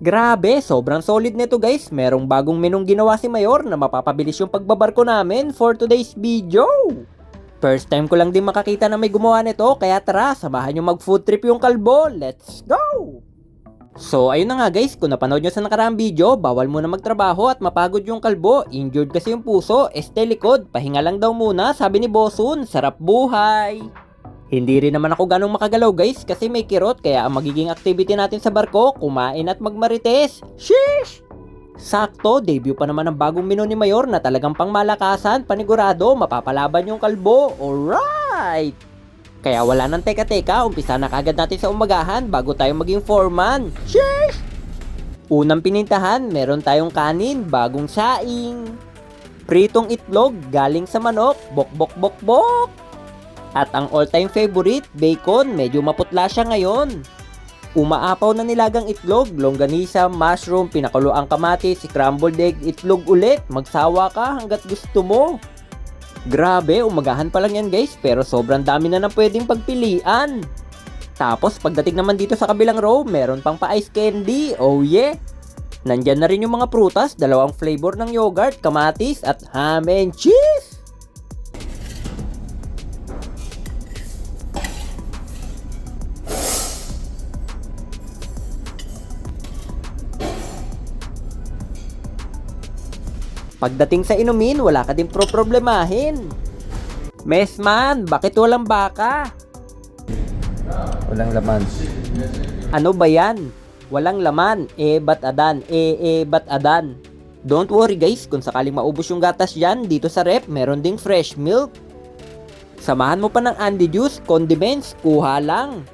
Grabe, sobrang solid nito guys. Merong bagong menong ginawa si Mayor na mapapabilis yung pagbabarko namin for today's video. First time ko lang din makakita na may gumawa nito, kaya tara, samahan nyo mag food trip yung kalbo. Let's go! So, ayun na nga guys, kung napanood nyo sa nakaraang video, bawal muna magtrabaho at mapagod yung kalbo. Injured kasi yung puso, este likod, pahinga lang daw muna, sabi ni Bosun, sarap buhay. Hindi rin naman ako ganong makagalaw guys kasi may kirot kaya ang magiging activity natin sa barko, kumain at magmarites. Sheesh! Sakto, debut pa naman ang bagong menu ni Mayor na talagang pangmalakasan, panigurado, mapapalaban yung kalbo. Alright! Kaya wala nang teka-teka, umpisa na kagad natin sa umagahan bago tayo maging foreman. Sheesh! Unang pinintahan, meron tayong kanin, bagong saing. Pritong itlog, galing sa manok, bok bok bok bok. At ang all-time favorite, bacon, medyo maputla siya ngayon. Umaapaw na nilagang itlog, longganisa, mushroom, pinakulo ang kamatis, scrambled egg, itlog ulit. Magsawa ka hanggat gusto mo. Grabe, umagahan pa lang yan guys, pero sobrang dami na nang pwedeng pagpilian. Tapos pagdating naman dito sa kabilang row, meron pang pa-ice candy, oh yeah. Nandyan na rin yung mga prutas, dalawang flavor ng yogurt, kamatis, at ham and cheese. Pagdating sa inumin, wala ka din pro-problemahin. Mesman, bakit walang baka? Walang laman. Ano ba yan? Walang laman, eh bat adan, eh eh bat adan. Don't worry guys, kung sakaling maubos yung gatas dyan, dito sa rep, meron ding fresh milk. Samahan mo pa ng Andy Juice, condiments, kuha lang.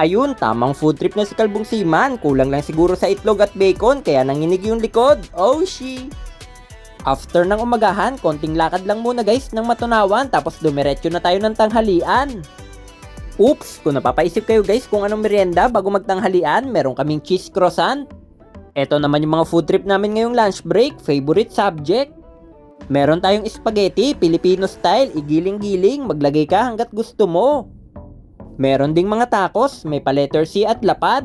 Ayun, tamang food trip na si Kalbong Siman. Kulang lang siguro sa itlog at bacon, kaya nanginig yung likod. Oh, she! After ng umagahan, konting lakad lang muna guys ng matunawan, tapos dumiretso na tayo ng tanghalian. Oops, kung napapaisip kayo guys kung anong merienda bago magtanghalian, meron kaming cheese croissant. Ito naman yung mga food trip namin ngayong lunch break, favorite subject. Meron tayong spaghetti, Filipino style, igiling-giling, maglagay ka hanggat gusto mo. Meron ding mga tacos, may pa letter C at lapad.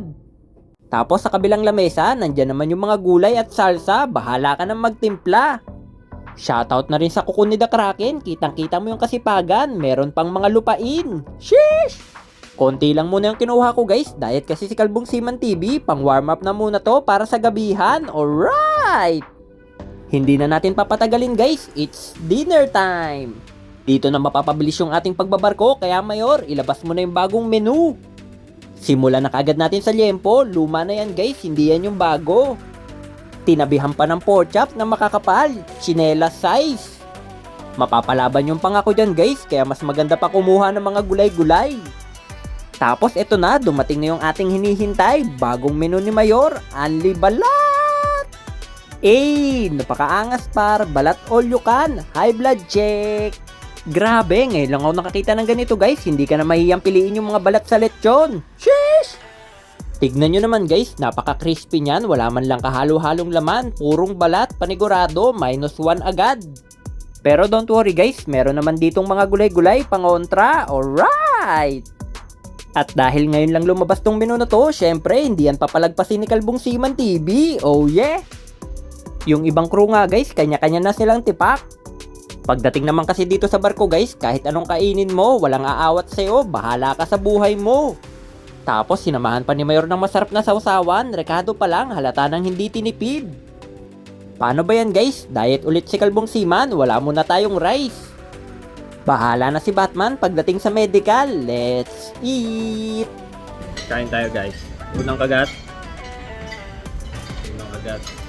Tapos sa kabilang lamesa, nandyan naman yung mga gulay at salsa, bahala ka nang magtimpla. Shoutout na rin sa Kuko ni The Kraken, kitang-kita mo yung kasipagan, meron pang mga lupain. Sheesh! Konti lang muna yung kinuha ko guys, diet kasi si Kalbong Siman TV, pang warm up na muna to para sa gabihan, alright! Hindi na natin papatagalin guys, it's dinner time! Dito na mapapabilis yung ating pagbabarko, kaya Mayor, ilabas mo na yung bagong menu. Simulan na kagad natin sa liempo, luma na yan guys, hindi yan yung bago. Tinabihan pa ng pork chop na makakapal, chinela size. Mapapalaban yung pangako dyan guys, kaya mas maganda pa kumuha ng mga gulay-gulay. Tapos eto na, dumating na yung ating hinihintay, bagong menu ni Mayor, Anli Balat! Eh, napakaangas par, balat all you can, high blood check! Grabe, ngayon lang ako nakakita ng ganito guys, hindi ka na mahiyang piliin yung mga balat sa lechon. Sheesh! Tignan nyo naman guys, napaka-crispy niyan, wala man lang kahalo-halong laman, purong balat, panigurado, minus 1 agad. Pero don't worry guys, meron naman ditong mga gulay-gulay pangontra, alright! At dahil ngayon lang lumabas tong menu na to, syempre hindi yan papalagpasin ni Kalbong Siman TV, oh yeah! Yung ibang crew nga guys, kanya-kanya na silang tipak. Pagdating naman kasi dito sa barko guys, kahit anong kainin mo, walang aawat sa'yo, bahala ka sa buhay mo. Tapos sinamahan pa ni Mayor ng masarap na sausawan, rekado pa lang, halata nang hindi tinipid. Paano ba yan guys? Diet ulit si Kalbong Siman, wala muna tayong rice. Bahala na si Batman pagdating sa medical, let's eat! Kain tayo guys. Unang kagat. Unang kagat.